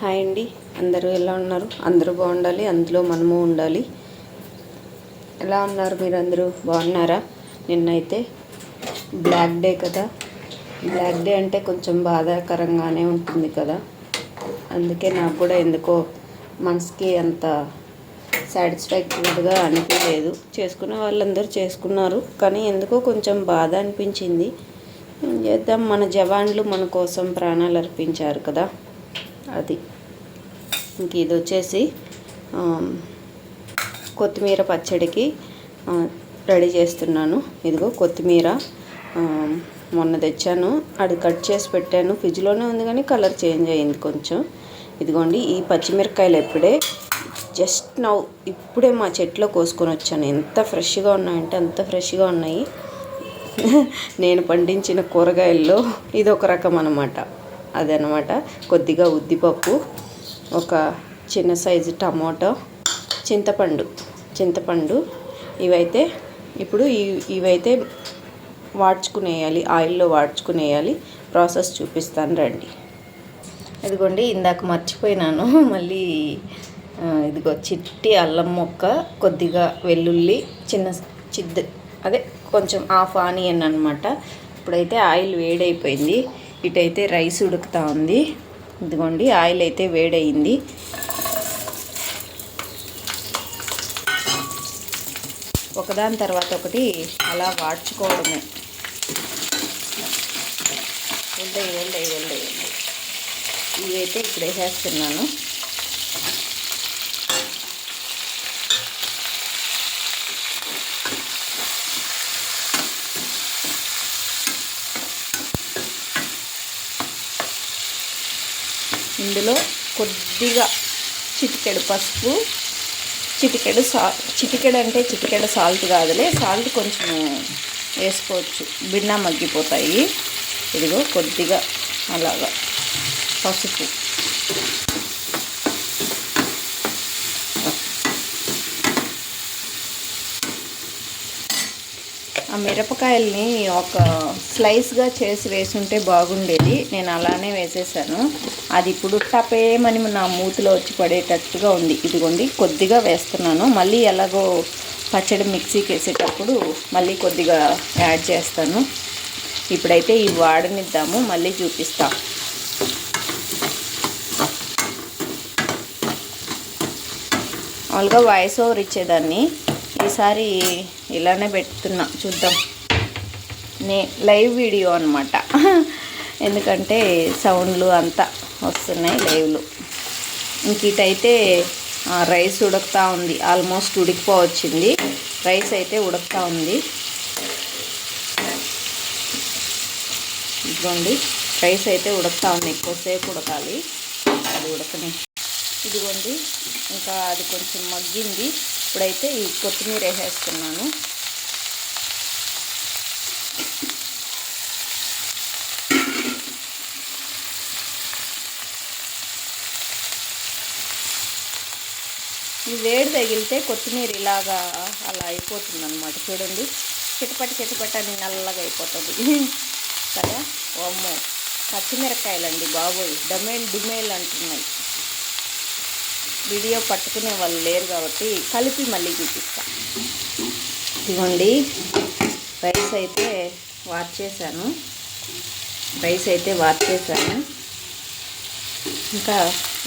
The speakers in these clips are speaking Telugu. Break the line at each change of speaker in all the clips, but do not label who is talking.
హాయ్ అండి. అందరూ ఎలా ఉన్నారు? అందరూ బాగుండాలి. అందులో మనము ఉండాలి. ఎలా ఉన్నారు మీరందరూ? బాగున్నారా? నిన్నైతే బ్లాక్ డే కదా. బ్లాక్ డే అంటే కొంచెం బాధాకరంగానే ఉంటుంది కదా. అందుకే నాకు కూడా ఎందుకో మనసుకి అంత సాటిస్ఫాక్టరీగా అనిపించలేదు. చేసుకున్న వాళ్ళందరూ చేసుకున్నారు. కానీ ఎందుకో కొంచెం బాధ అనిపించింది. ఏం చేద్దాం? మన జవాన్లు మన కోసం ప్రాణాలు అర్పించారు కదా. అది. ఇంక ఇది వచ్చేసి కొత్తిమీర పచ్చడికి రెడీ చేస్తున్నాను. ఇదిగో కొత్తిమీర మొన్న తెచ్చాను. అది కట్ చేసి పెట్టాను. ఫ్రిడ్జ్లోనే ఉంది కానీ కలర్ చేంజ్ అయింది కొంచెం. ఇదిగోండి ఈ పచ్చిమిరపకాయలు ఎప్పుడే జస్ట్ నౌ ఇప్పుడే మా చెట్లో కోసుకొని వచ్చాను. ఎంత ఫ్రెష్గా ఉన్నాయంటే అంత ఫ్రెష్గా ఉన్నాయి. నేను పండించిన కూరగాయల్లో ఇది ఒక రకం అన్నమాట. అదనమాట. కొద్దిగా ఉద్దిపప్పు ఒక చిన్న సైజు టమాటో చింతపండు చింతపండు. ఇవైతే ఇప్పుడు ఇవి ఇవైతే వాడ్చుకునేయాలి ఆయిల్లో వాడ్చుకునేయాలి. ప్రాసెస్ చూపిస్తాను రండి. ఇదిగోండి ఇందాక మర్చిపోయినాను. మళ్ళీ ఇదిగో చిట్టి అల్లం మొక్క కొద్దిగా వెల్లుల్లి చిన్న చిద్ద అదే కొంచెం హాఫ్ ఆనియన్ అనమాట ఇప్పుడైతే ఆయిల్ వేడైపోయింది. ఇటైతే రైస్ ఉడుకుతా ఉంది. ఇదిగోండి ఆయిల్ అయితే వేడయింది. ఒకదాని తర్వాత ఒకటి అలా వాడ్చుకోవడమే. ఉండయి ఉండయి ఉండయి వెళ్ళే ఇవైతే ఇప్పుడు వేసేస్తున్నాను ఇందులో కొద్దిగా చిటికెడు పసుపు చిటికెడు సా చిటికెడు అంటే చిటికెడు సాల్ట్ కాదులే సాల్ట్ కొంచెం వేసుకోవచ్చు. బిన్నా మగ్గిపోతాయి. ఇదిగో కొద్దిగా అలాగా పసుపు. ఆ మిరపకాయల్ని ఒక స్లైస్గా చేసి వేసుంటే బాగుండేది. నేను అలానే వేసేసాను. అది ఇప్పుడు టపేమని నా మూతిలో వచ్చి పడేటట్టుగా ఉంది. ఇదిగోండి కొద్దిగా వేస్తున్నాను. మళ్ళీ ఎలాగో పచ్చడి మిక్సీకి వేసేటప్పుడు మళ్ళీ కొద్దిగా యాడ్ చేస్తాను. ఇప్పుడైతే ఇవి వాడనిద్దాము. మళ్ళీ చూపిస్తా. మామూలుగా వాయిస్ ఓవర్ ఇచ్చేదాన్ని. ఈసారి ఇలానే పెడుతున్నా చూద్దాం. నే లైవ్ వీడియో అనమాట ఎందుకంటే సౌండ్లు అంతా వస్తున్నాయి లైవ్లు. ఇంక ఇటైతే రైస్ ఉడుకుతూ ఉంది. ఆల్మోస్ట్ ఉడికిపోవచ్చింది. రైస్ అయితే ఉడుకుతా ఉంది. ఇదిగోండి రైస్ అయితే ఉడుకుతా ఉంది. ఎక్కువసేపు ఉడకాలి. అది ఉడకని. ఇదిగోండి ఇంకా అది కొంచెం మగ్గింది. ఇప్పుడైతే ఈ కొత్తిమీర వేసేస్తున్నాను. ఈ వేడి తగిలితే కొత్తిమీర ఇలాగా అలా అయిపోతుంది అనమాట చూడండి. చిటపట చిటపట అని నల్లగా అయిపోతుంది. కదా? ఓమ్మో పచ్చిమిరకాయలండి బాబోయ్. డమేల్ డిమేల్ అంటున్నాయి. వీడియో పట్టుకునే వాళ్ళు లేరు కాబట్టి కలిపి మళ్ళీ చూపిస్తా. ఇదిగోండి రైస్ అయితే వార్చేసాను రైస్ అయితే వార్చేసాను ఇంకా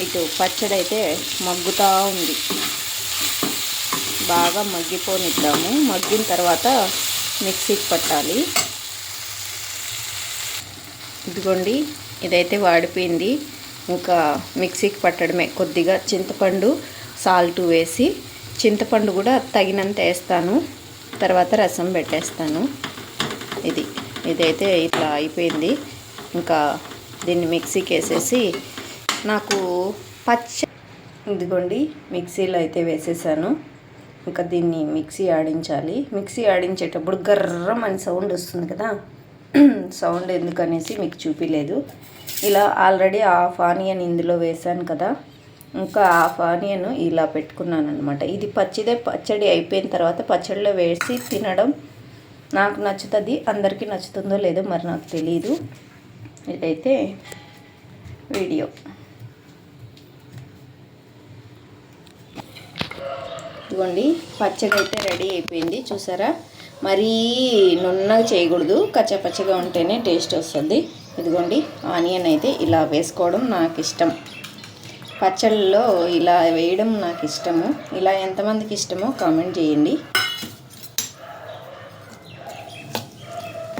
ఇటు పచ్చడి అయితే మగ్గుతూ ఉంది. బాగా మగ్గిపోనిద్దాము. మగ్గిన తర్వాత మిక్సీకి పట్టాలి. ఇదిగోండి ఇదైతే వాడిపోయింది. ఇంకా మిక్సీకి పట్టడమే. కొద్దిగా చింతపండు సాల్ట్ వేసి చింతపండు కూడా తగినంత వేస్తాను. తర్వాత రసం పెట్టేస్తాను. ఇది ఇదైతే ఇట్లా అయిపోయింది. ఇంకా దీన్ని మిక్సీకి వేసేసి నాకు పచ్చ ఇదిగోండి మిక్సీలో అయితే వేసేసాను. ఇంకా దీన్ని మిక్సీ ఆడించాలి. మిక్సీ ఆడించేటప్పుడు గర్రం అని సౌండ్ వస్తుంది కదా. సౌండ్ ఎందుకనేసి మీకు చూపిలేదు. ఇలా ఆల్రెడీ హాఫ్ ఆనియన్ ఇందులో వేసాను కదా. ఇంకా హాఫ్ ఆనియన్ ఇలా పెట్టుకున్నాను అనమాట ఇది పచ్చిదే పచ్చడి అయిపోయిన తర్వాత పచ్చడిలో వేసి తినడం నాకు నచ్చుతుంది అందరికీ నచ్చుతుందో లేదో మరి నాకు తెలియదు ఇదైతే వీడియో. ఇదిగోండి పచ్చడి అయితే రెడీ అయిపోయింది చూసారా? మరీ నున్నగా చేయకూడదు కచ్చపచ్చగా ఉంటేనే టేస్ట్ వస్తుంది. ఇదిగోండి ఆనియన్ అయితే ఇలా వేసుకోవడం నాకు ఇష్టం పచ్చళ్ళలో ఇలా వేయడం నాకు ఇష్టము ఇలా ఎంతమందికి ఇష్టమో కామెంట్ చేయండి.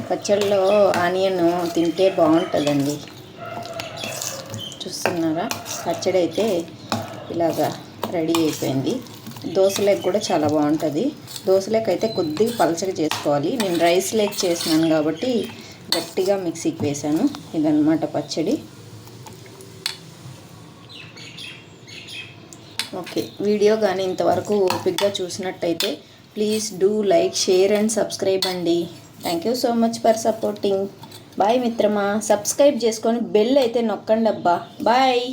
పచ్చళ్ళలో ఆనియన్ తింటే బాగుంటుందండి. చూస్తున్నారా? పచ్చడి అయితే ఇలాగా రెడీ అయిపోయింది. దోశలకు కూడా చాలా బాగుంటుంది. దోశలకు అయితే కొద్దిగా పలచగా చేసుకోవాలి. నేను రైస్ లేక్ చేసినాను కాబట్టి గట్టిగా మిక్సీకి వేసాను. ఇదన్నమాట పచ్చడి. ఓకే వీడియో కానీ ఇంతవరకు ఓపిక్గా చూసినట్టయితే please do like share and subscribe అండి. Thank you so much for supporting. Bye మిత్రమా. సబ్స్క్రైబ్ చేసుకొని బెల్ అయితే నొక్కండి అబ్బా బాయ్.